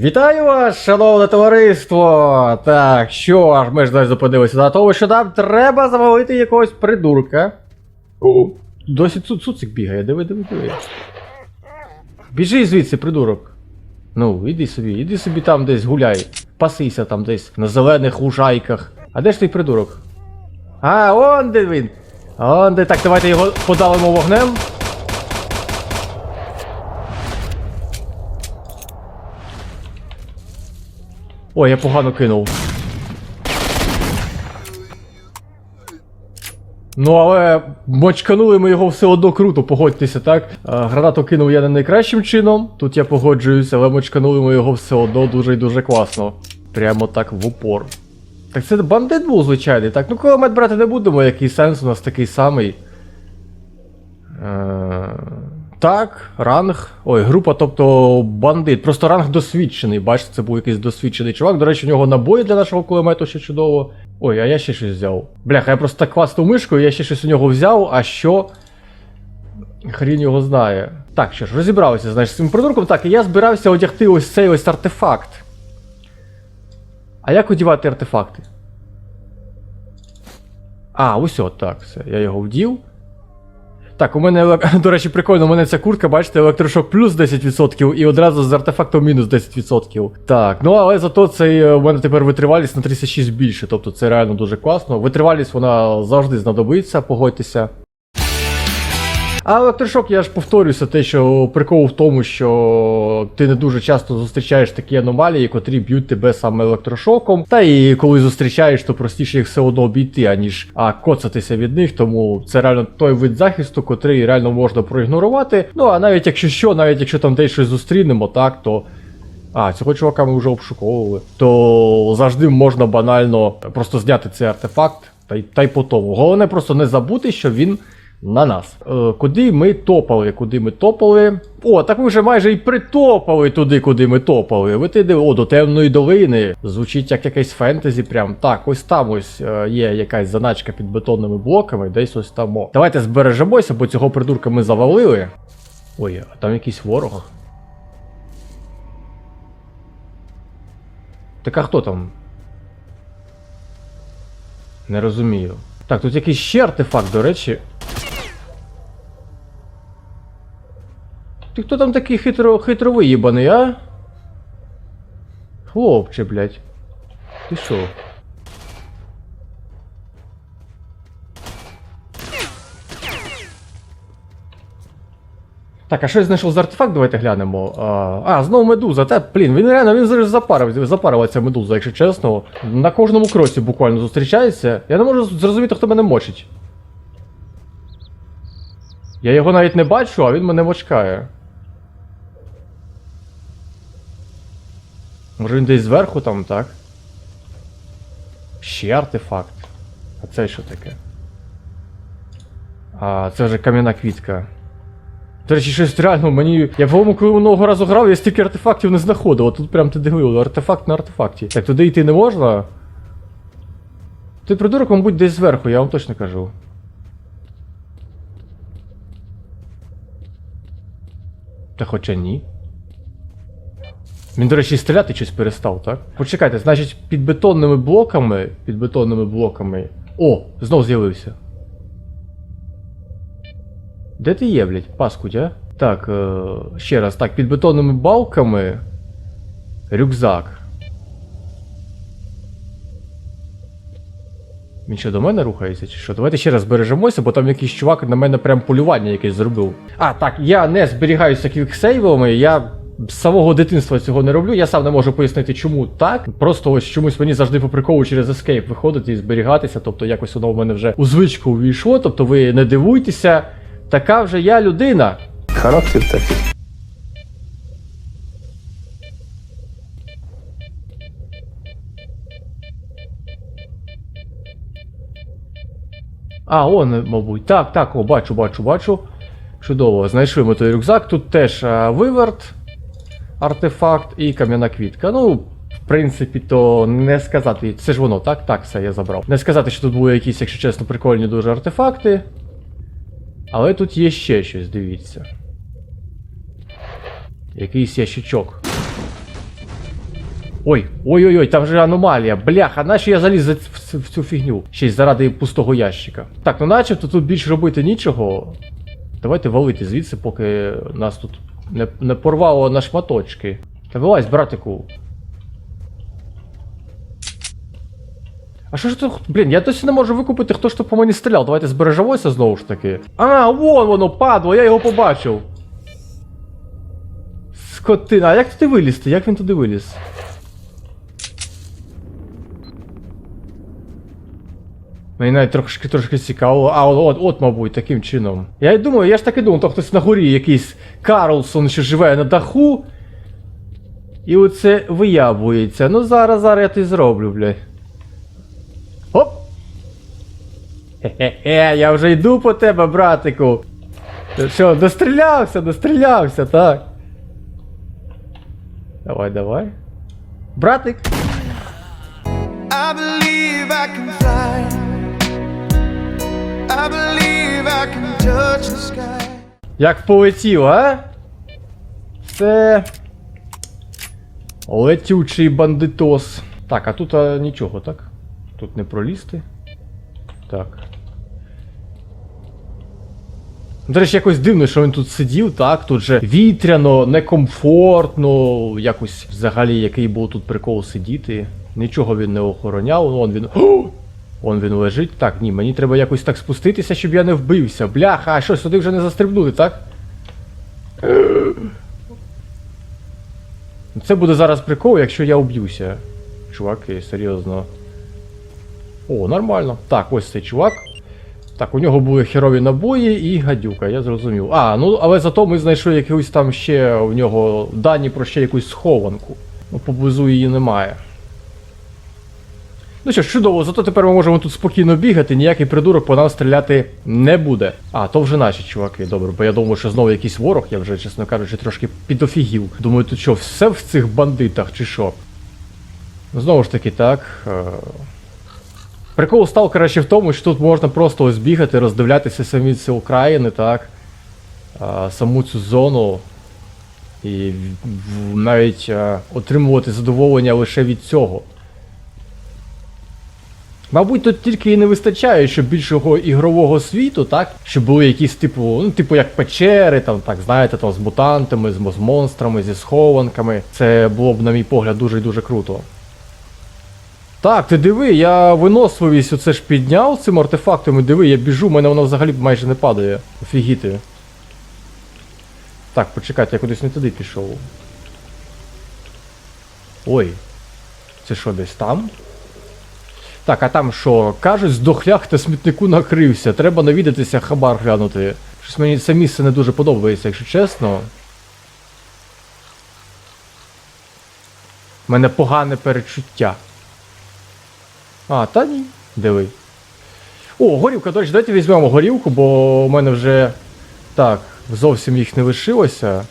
Вітаю вас, шановне товариство! Так, що ж, ми ж далі зупинилися на тому, що нам треба завалити якогось придурка. О, Досі цу цуцик бігає, диви, диви, диви. Біжи звідси, придурок. Ну, іди собі, іди собі там десь гуляй. Пасися там десь на зелених лужайках. А де ж той придурок? А, он де він. Он де. Так, давайте його подалимо вогнем. Ой, я погано кинув. Ну, але мочканули ми його все одно круто, погодьтеся, так? Гранату кинув я не найкращим чином, тут я погоджуюся, але мочканули ми його все одно дуже і дуже класно. Прямо так в упор. Так це бандит був звичайний, так? Ну кулемет брати не будемо, який сенс у нас такий самий. Е, так, ранг. Ой, група, тобто бандит. Просто ранг досвідчений. Бачите, це був якийсь досвідчений чувак. До речі, у нього набої для нашого кулемету ще чудово. Ой, а я ще щось взяв. Бляха, я просто так класнув мишкою, я ще щось у нього взяв, а що. Хрін його знає. Так, що ж, розібралися, значить, з цим придурком. Так, і я збирався одягти ось цей ось артефакт. А як одягати артефакти? А, ось от так, все. Я його вдів. Так, у мене, до речі, прикольно, у мене ця куртка, бачите, електрошок плюс 10% і одразу з артефактом мінус 10%. Так, ну але зато цей е, у мене тепер витривалість на 36 більше, тобто це реально дуже класно. Витривалість вона завжди знадобиться, погодьтеся. А електрошок, я ж повторюся, те, що прикол в тому, що ти не дуже часто зустрічаєш такі аномалії, котрі б'ють тебе саме електрошоком. Та і коли зустрічаєш, то простіше їх все одно обійти, аніж а, коцатися від них. Тому це реально той вид захисту, котрий реально можна проігнорувати. Ну а навіть якщо що, навіть якщо там десь щось зустрінемо, так то. А, цього чувака ми вже обшуковували. То завжди можна банально просто зняти цей артефакт та й, та й по тому. Головне просто не забути, що він на нас. Е, куди ми топали? Куди ми топали? О, так ми вже майже і притопали туди, куди ми топали. Ви ти о, до темної долини. Звучить як якесь фентезі. Прям так, ось там ось е, є якась заначка під бетонними блоками, десь ось там. О. Давайте збережемося, бо цього придурка ми завалили. Ой, а там якийсь ворог. Так а хто там? Не розумію. Так, тут якийсь ще артефакт, до речі. Ти хто там такий хитро, хитро виїбаний, а? Хлопче, блядь. Ти що? Так, а що я знайшов за артефакт? Давайте глянемо. А, а знову медуза. Та, блін, він реально він зараз запарив, запарила ця медуза, якщо чесно. На кожному кроці буквально зустрічається. Я не можу зрозуміти, хто мене мочить. Я його навіть не бачу, а він мене мочкає. Може він десь зверху там, так? Ще артефакт. А це що таке? А, це вже кам'яна квітка. До речі, щось реально мені. Я по-моєму, коли минулого разу грав, я стільки артефактів не знаходив. А Тут прям ти дивив, артефакт на артефакті. Так, туди йти не можна. Той придурок, мабуть, десь зверху, я вам точно кажу. Та хоча ні. Він, до речі, стріляти щось перестав, так? Почекайте, значить, під бетонними блоками. Під бетонними блоками. О, знов з'явився. Де ти є, блядь, паскудь, а? Так, е, ще раз, так, під бетонними балками. Рюкзак. Він що, до мене рухається чи що? Давайте ще раз збережемося, бо там якийсь чувак на мене прям полювання якесь зробив. А, так, я не зберігаюся квіксейвами, я з самого дитинства цього не роблю. Я сам не можу пояснити, чому так. Просто ось чомусь мені завжди по приколу через Escape виходити і зберігатися. Тобто якось воно в мене вже у звичку увійшло. Тобто ви не дивуйтеся, така вже я людина. характер такий. А, он, мабуть. Так, так, о, бачу, бачу, бачу. Чудово, знайшли ми той рюкзак. Тут теж а, виверт, артефакт і кам'яна квітка. Ну, в принципі, то не сказати. Це ж воно, так? Так, все, я забрав. Не сказати, що тут були якісь, якщо чесно, прикольні дуже артефакти. Але тут є ще щось, дивіться. Якийсь ящичок. Ой, ой-ой-ой, там же аномалія. Бляха, наче я заліз в цю фігню. Ще й заради пустого ящика. Так, ну начебто тут більше робити нічого. Давайте валити звідси, поки нас тут не, не порвало на шматочки. Та вилазь, братику. А що ж тут? Блін, я досі не можу викупити, хто ж то по мені стріляв. Давайте збережемося знову ж таки. А, вон воно падло, я його побачив. Скотина, а як туди вилізти? Як він туди виліз? Мені навіть трошки трошки цікаво. А, от, от, от, мабуть, таким чином. Я й думаю, я ж так і думав, то хтось на горі якийсь Карлсон, що живе на даху. І оце виявується. Ну зараз, зараз я й зроблю, блядь. Оп! Хе-хе-хе, я вже йду по тебе, братику. Ти що, дострілявся, дострілявся, так. Давай, давай. Братик. I believe I can fly. I believe I can touch the sky. Як полетів, а? Це. Летючий бандитос. Так, а тут а, нічого, так? Тут не пролізти. Так. До речі, якось дивно, що він тут сидів, так? Тут же вітряно, некомфортно, якось взагалі який був тут прикол сидіти. Нічого він не охороняв, вон він. О! Вон він лежить. Так, ні, мені треба якось так спуститися, щоб я не вбився. Бляха, а що, сюди вже не застрибнути, так? Це буде зараз прикол, якщо я уб'юся. Чуваки, серйозно. О, нормально. Так, ось цей чувак. Так, у нього були херові набої і гадюка, я зрозумів. А, ну але зато ми знайшли якусь там ще у нього дані про ще якусь схованку. Ну, поблизу її немає. Ну що ж, чудово, зато тепер ми можемо тут спокійно бігати, ніякий придурок по нам стріляти не буде. А, то вже наші чуваки, добре, бо я думаю, що знову якийсь ворог, я вже, чесно кажучи, трошки підофігів. Думаю, тут що, все в цих бандитах чи що? Знову ж таки, так. Е... Прикол сталкера ще в тому, що тут можна просто ось бігати, роздивлятися самі ці окраїни, так. Саму цю зону. І навіть а, отримувати задоволення лише від цього. Мабуть, тут тільки і не вистачає, щоб більшого ігрового світу, так? Щоб були якісь типу, ну, типу як печери, там, так, знаєте, там з мутантами, з, з монстрами, зі схованками. Це було б, на мій погляд, дуже і дуже круто. Так, ти диви, я виносливість оце ж підняв цим артефактом і диви, я біжу, в мене воно взагалі майже не падає. Офігіти. Так, почекайте, я кудись не туди пішов. Ой. Це що, десь там? Так, а там що? Кажуть, здохлях та смітнику накрився. Треба навідатися хабар глянути. Щось мені це місце не дуже подобається, якщо чесно. У мене погане перечуття. А, та ні. Диви. О, горілка, до речі, давайте візьмемо горілку, бо у мене вже. Так, зовсім їх не лишилося.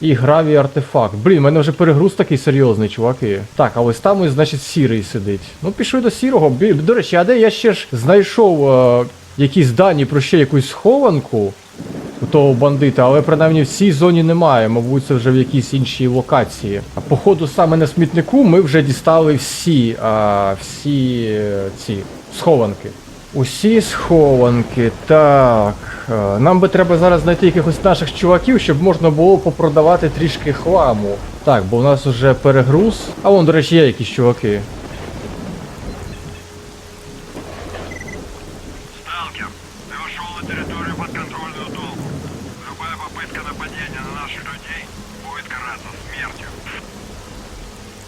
І гравій артефакт. Блін, у мене вже перегруз такий серйозний, чуваки. Так, а ось там, ось, значить, сірий сидить. Ну, пішли до сірого. До речі, а де я ще ж знайшов е, якісь дані про ще якусь схованку у того бандита, але принаймні в цій зоні немає. Мабуть, це вже в якійсь іншій локації. А походу саме на смітнику ми вже дістали всі, а, всі е, ці схованки. Усі схованки, так. Е, Нам би треба зараз знайти якихось наших чуваків, щоб можна було попродавати трішки хламу. Так, бо у нас вже перегруз. А вон, до речі, є якісь чуваки.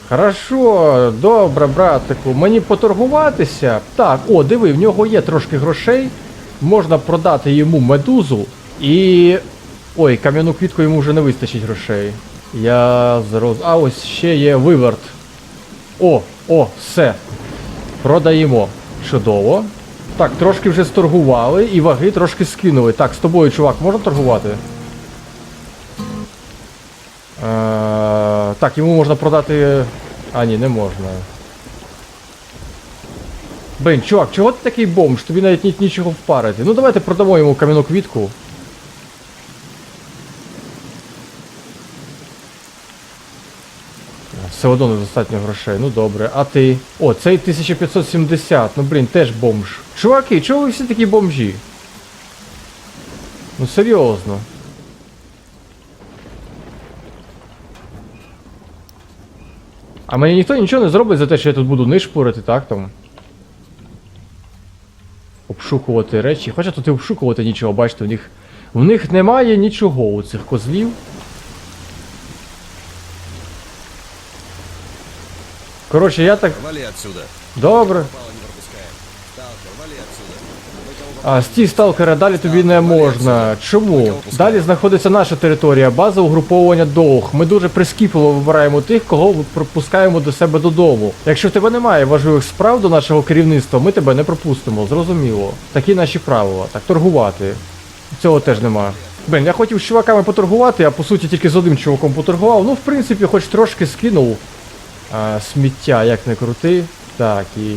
Хорошо, добре, братику. Мені поторгуватися. Так, о, диви, в нього є трошки грошей. Можна продати йому медузу і. Ой, кам'яну квітку йому вже не вистачить грошей. Я зроз. А ось ще є виверт. О, о, все. Продаємо. Чудово. Так, трошки вже сторгували і ваги трошки скинули. Так, з тобою, чувак, можна торгувати? Е, так, йому можна продати. А, ні, не можна. Блін, чувак, чого ти такий бомж? Тобі навіть ні, нічого впарити. Ну давайте продамо йому кам'яну квітку. Все одно недостатньо грошей. Ну добре. А ти? О, цей 1570. Ну блін, теж бомж. Чуваки, чого ви всі такі бомжі? Ну серйозно. А мені ніхто нічого не зробить за те, що я тут буду нишпурити, так там. Обшукувати речі. Хоча тут і обшукувати нічого, бачите, в них. В них немає нічого у цих козлів. Коротше, я так. Вали отсюда. Добре. Попало не пропускаем. Сталкер, вали отсюда. А, стій, сталкера, далі тобі не можна. Чому? Далі знаходиться наша територія, база угруповування Доух. Ми дуже прискіпливо вибираємо тих, кого пропускаємо до себе додому. Якщо в тебе немає важливих справ до нашого керівництва, ми тебе не пропустимо, зрозуміло. Такі наші правила. Так, торгувати. Цього теж нема. Блін, я хотів з чуваками поторгувати, а по суті тільки з одним чуваком поторгував. Ну, в принципі, хоч трошки скинув а, сміття, як не крути. Так, і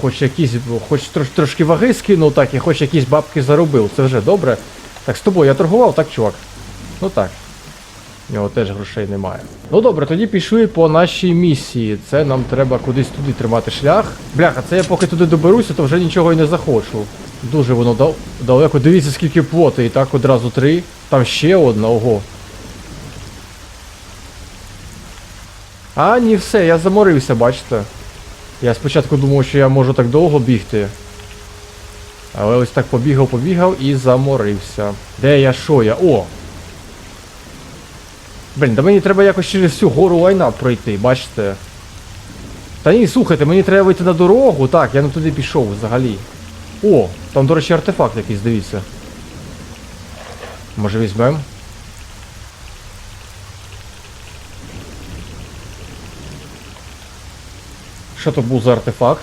хоч якісь, хоч трош, трошки ваги скинув, так, і хоч якісь бабки заробив. Це вже добре. Так, з тобою я торгував, так, чувак? Ну так. У нього теж грошей немає. Ну добре, тоді пішли по нашій місії. Це нам треба кудись туди тримати шлях. Бляха, це я поки туди доберуся, то вже нічого і не захочу. Дуже воно дал- далеко. Дивіться, скільки плоти, і так одразу три. Там ще одна, ого. А, ні, все, я заморився, бачите. Я спочатку думав, що я можу так довго бігти. Але ось так побігав, побігав і заморився. Де я що я? О! Блін, да мені треба якось через всю гору лайна пройти, бачите? Та ні, слухайте, мені треба вийти на дорогу. Так, я не туди пішов взагалі. О, там, до речі, артефакт якийсь, дивіться. Може візьмем? Що то був за артефакт?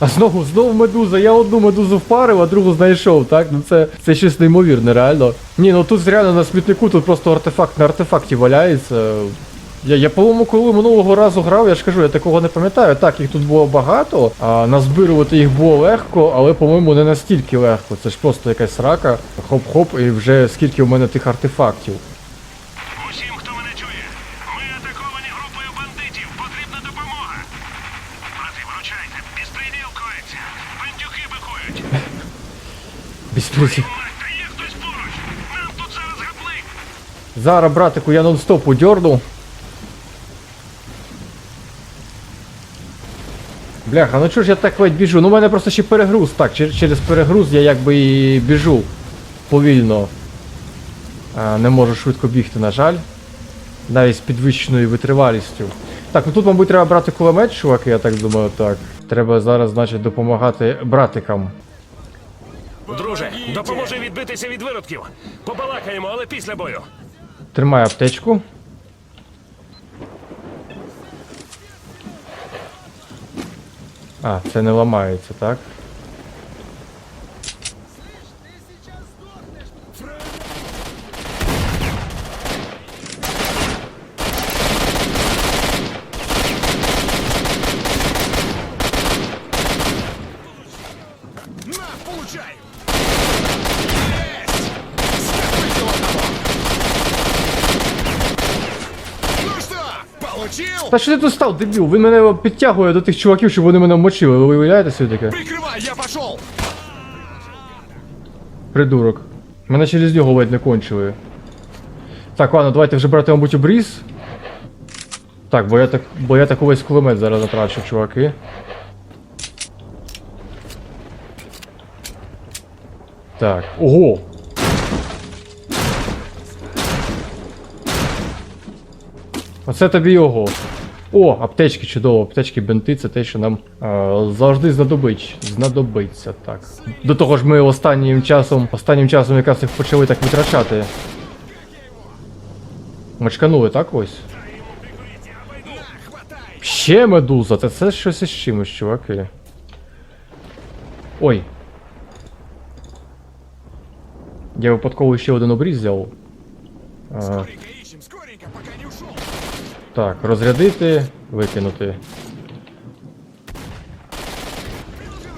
А знову, знову медуза. Я одну медузу впарив, а другу знайшов, так? Ну це, це щось неймовірне, реально. Ні, ну тут реально на смітнику тут просто артефакт на артефакті валяється. Я, я по-моєму, коли минулого разу грав, я ж кажу, я такого не пам'ятаю. Так, їх тут було багато, а назбирувати їх було легко, але, по-моєму, не настільки легко. Це ж просто якась рака. Хоп-хоп, і вже скільки у мене тих артефактів. Тут зараз. Братику, я нон-стоп удерну. Бляха, ну чого ж я так ледь біжу? Ну у мене просто ще перегруз. Так, чер- через перегруз я якби і біжу повільно. А, не можу швидко бігти, на жаль. Навіть з підвищеною витривалістю. Так, ну тут, мабуть, треба брати кулемет, чуваки, я так думаю, так. Треба зараз, значить, допомагати братикам. Друже, допоможи відбитися від виродків. Побалакаємо, але після бою. Тримай аптечку. А, це не ламається, так? Та що ти тут став, дебіл? Він мене підтягує до тих чуваків, щоб вони мене мочили. Ви уявляєте собі таке? Прикрывай, я пошел! Придурок. Мене через нього ледь не кончили. Так, ладно, давайте вже брати, мабуть, обріз. Так, бо я так. Бо я так увесь кулемет зараз затрачу, чуваки. Так. Ого! Оце тобі його. О, аптечки чудово, аптечки, бинти це те, що нам е, завжди знадобить, знадобиться. Так. До того ж, ми останнім часом, останнім часом якраз їх почали так витрачати. Мочканули, так ось? Ще медуза, це, це щось із чимось, чуваки. Ой. Я випадково ще один обріз взяв. А, так, розрядити, викинути.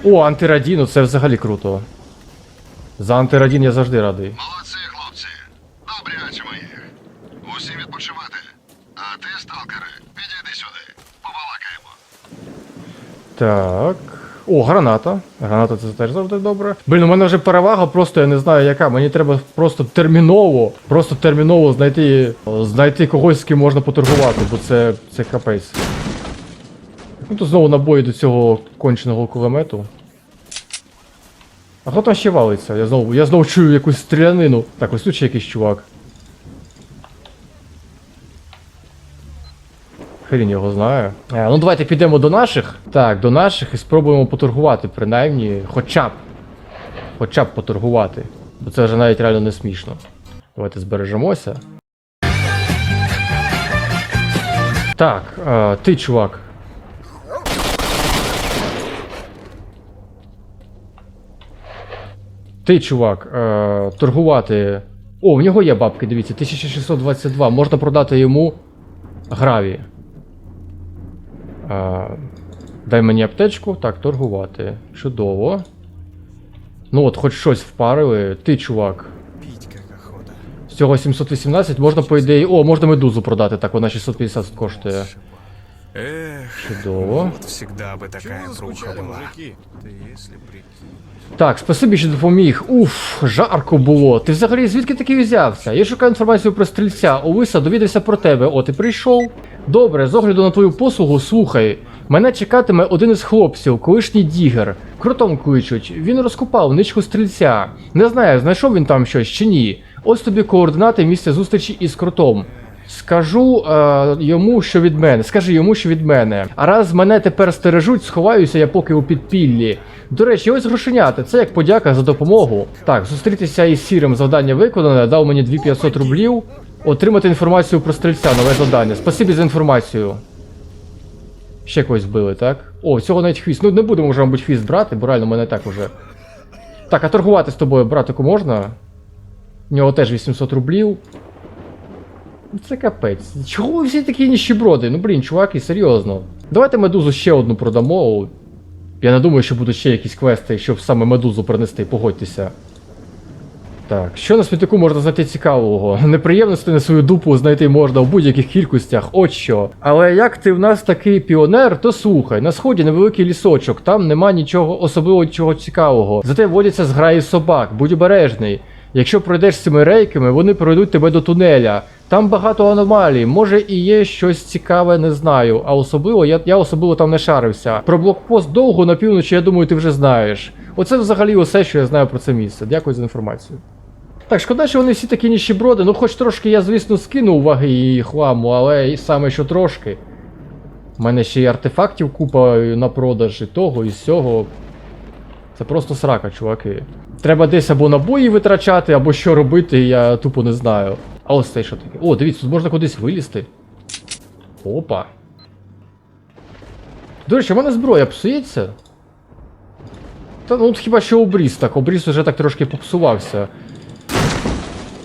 О, антирадіну, це взагалі круто. За антирадін я завжди радий. Молодці, хлопці. Добрі очі мої. Усі відпочивати. А ти, сталкери, підійди сюди. Побалакаємо. Так. О, граната. Граната це теж завжди добре. Блін, у мене вже перевага, просто я не знаю яка. Мені треба просто терміново, просто терміново знайти, знайти когось, з ким можна поторгувати, бо це, це капець. Ну тут знову набої до цього конченого кулемету. А хто там ще валиться? Я знову, я знову чую якусь стрілянину. Так, ось тут ще якийсь чувак. Хрін його знає. Е, ну давайте підемо до наших. Так, до наших і спробуємо поторгувати, принаймні, хоча б. Хоча б поторгувати. Бо це вже навіть реально не смішно. Давайте збережемося. Так, е, ти, чувак. Ти, чувак, е, торгувати. О, в нього є бабки, дивіться, 1622. Можна продати йому граві. Е, дай мені аптечку. Так, торгувати. Чудово. Ну от, хоч щось впарили. Ти, чувак. З цього 718 можна, по ідеї. О, можна медузу продати. Так, вона 650 коштує. Эх, Чудово. вот всегда бы такая Чего пруха заскучали, была. мужики? Ты если прикинь. Так, спасибі, що допоміг. Уф, жарко було. Ти взагалі звідки такий взявся? Я шукаю інформацію про стрільця. Овиса довідався про тебе. О, ти прийшов? Добре, з огляду на твою послугу, слухай. Мене чекатиме один із хлопців, колишній дігер. Кротом кличуть. Він розкопав ничку стрільця. Не знаю, знайшов він там щось чи ні. Ось тобі координати місця зустрічі із кротом. Скажу е, йому, що від мене. Скажи йому, що від мене. А раз мене тепер стережуть, сховаюся я поки у підпіллі. До речі, ось грошенята, це як подяка за допомогу. Так, зустрітися із сірим завдання виконане, дав мені 2500 рублів. Отримати інформацію про стрільця, нове завдання. Спасибі за інформацію. Ще когось вбили, так? О, цього навіть хвіст. Ну не будемо вже, мабуть, хвіст брати, бо реально мене так уже. Так, а торгувати з тобою, братику, можна? У нього теж 800 рублів. Ну, Це капець. Чого ви всі такі ніщеброди? Ну блін, чуваки, серйозно. Давайте медузу ще одну продамо. Я не думаю, що будуть ще якісь квести, щоб саме медузу принести, погодьтеся. Так, що на смітнику можна знайти цікавого? Неприємності на свою дупу знайти можна в будь-яких кількостях, от що. Але як ти в нас такий піонер, то слухай, на сході невеликий лісочок, там нема нічого особливо чого цікавого. Зате водяться зграї собак, будь обережний. Якщо пройдеш з цими рейками, вони проведуть тебе до тунеля. Там багато аномалій, може і є щось цікаве, не знаю. А особливо я, я особливо там не шарився. Про блокпост довго на півночі, я думаю, ти вже знаєш. Оце взагалі усе, що я знаю про це місце. Дякую за інформацію. Так, шкода, що вони всі такі ніщеброди. Ну, хоч трошки я, звісно, скину уваги і хламу, але і саме що трошки. У мене ще й артефактів купа на продаж, і того, і сього. Це просто срака, чуваки. Треба десь або набої витрачати, або що робити, я тупо не знаю. А ось це що таке? О, дивіться, тут можна кудись вилізти. Опа. До речі, у мене зброя псується. Та ну от хіба що обріз так, обріз уже так трошки попсувався.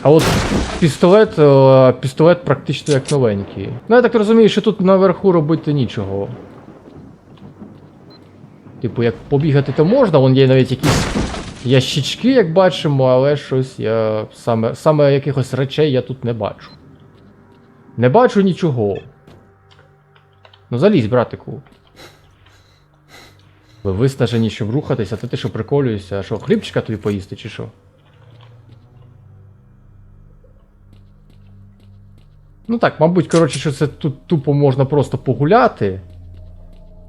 А от пістолет, е, пістолет практично як новенький. Ну я так розумію, що тут наверху робити нічого. Типу, як побігати то можна, вон є навіть якісь ящички, як бачимо, але щось я саме, саме якихось речей я тут не бачу. Не бачу нічого. Ну залізь, братику. Ви виснажені, щоб рухатися, а ти що приколюєшся? А що, хлібчика тобі поїсти, чи що? Ну так, мабуть, коротше, що це тут тупо можна просто погуляти.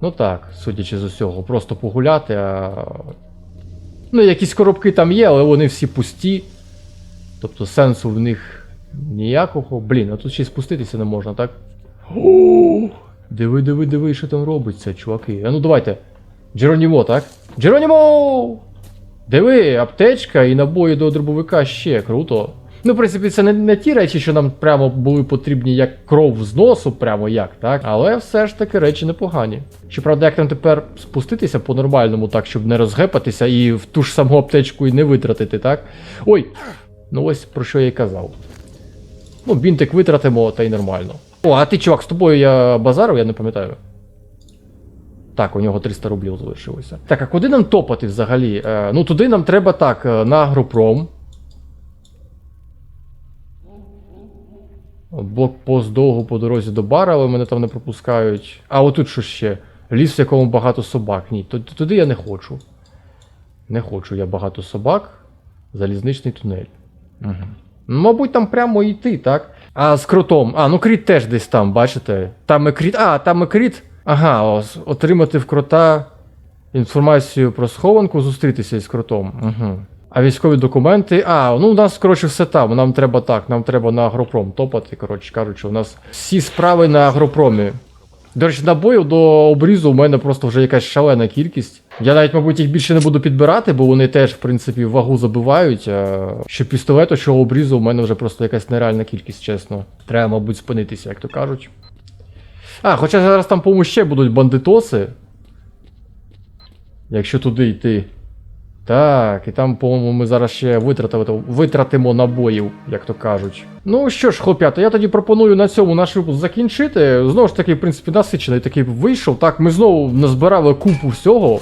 Ну так, судячи з усього, просто погуляти, а. Ну, якісь коробки там є, але вони всі пусті. Тобто сенсу в них ніякого. Блін, а тут ще й спуститися не можна, так? О, диви, диви, диви, що там робиться, чуваки. А ну давайте. Джеронімо, так? Джеронімо! Диви, аптечка і набої до дробовика ще круто. Ну, в принципі, це не, не ті речі, що нам прямо були потрібні як кров з носу, прямо як, так? Але все ж таки речі непогані. Щоправда, як нам тепер спуститися по-нормальному, так, щоб не розгепатися і в ту ж саму аптечку і не витратити, так? Ой! Ну ось про що я й казав. Ну, бінтик витратимо, та й нормально. О, а ти, чувак, з тобою я базарив, я не пам'ятаю. Так, у нього 300 рублів залишилося. Так, а куди нам топати взагалі? Е, ну, туди нам треба так, е, на агропром. Блокпост довго по дорозі до бара, але мене там не пропускають. А отут що ще? Ліс, в якому багато собак. Ні, туди я не хочу. Не хочу я багато собак. Залізничний тунель. Угу. Мабуть, там прямо йти, так? А з крутом. А, ну кріт теж десь там, бачите? Там і кріт. А, там і кріт. Ага, ось, отримати в крота інформацію про схованку, зустрітися із кротом. Угу. А військові документи. А, ну у нас, коротше, все там. Нам треба так, нам треба на агропром топати. Коротше кажучи, у нас всі справи на агропромі. До речі, набоїв до обрізу у мене просто вже якась шалена кількість. Я навіть, мабуть, їх більше не буду підбирати, бо вони теж, в принципі, вагу забивають. А що пістолету, що обрізу, у мене вже просто якась нереальна кількість, чесно. Треба, мабуть, спинитися, як то кажуть. А, хоча зараз там, по-моєму, ще будуть бандитоси. Якщо туди йти. Так, і там, по-моєму, ми зараз ще витратимо, витратимо набоїв, як то кажуть. Ну що ж, хлоп'ята, я тоді пропоную на цьому наш випуск закінчити. Знову ж таки, в принципі, насичений такий вийшов. Так, ми знову назбирали купу всього.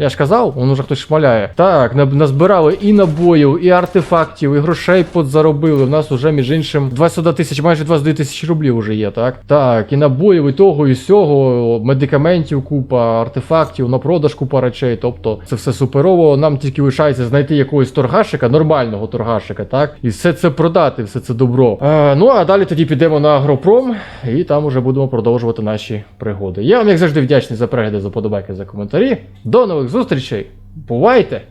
Я ж казав, он уже хтось шмаляє. Так, назбирали і набоїв, і артефактів, і грошей подзаробили. У нас уже, між іншим, 21 тисяч, майже 22 тисячі рублів уже є, так? Так, і набоїв, і того, і сього, медикаментів купа, артефактів, на продаж купа речей. Тобто, це все суперово. Нам тільки лишається знайти якогось торгашика, нормального торгашика, так? І все це продати, все це добро. Е, ну а далі тоді підемо на агропром, і там уже будемо продовжувати наші пригоди. Я вам, як завжди, вдячний за перегляди, за подобайки, за коментарі. До нових зустрічей. Бувайте!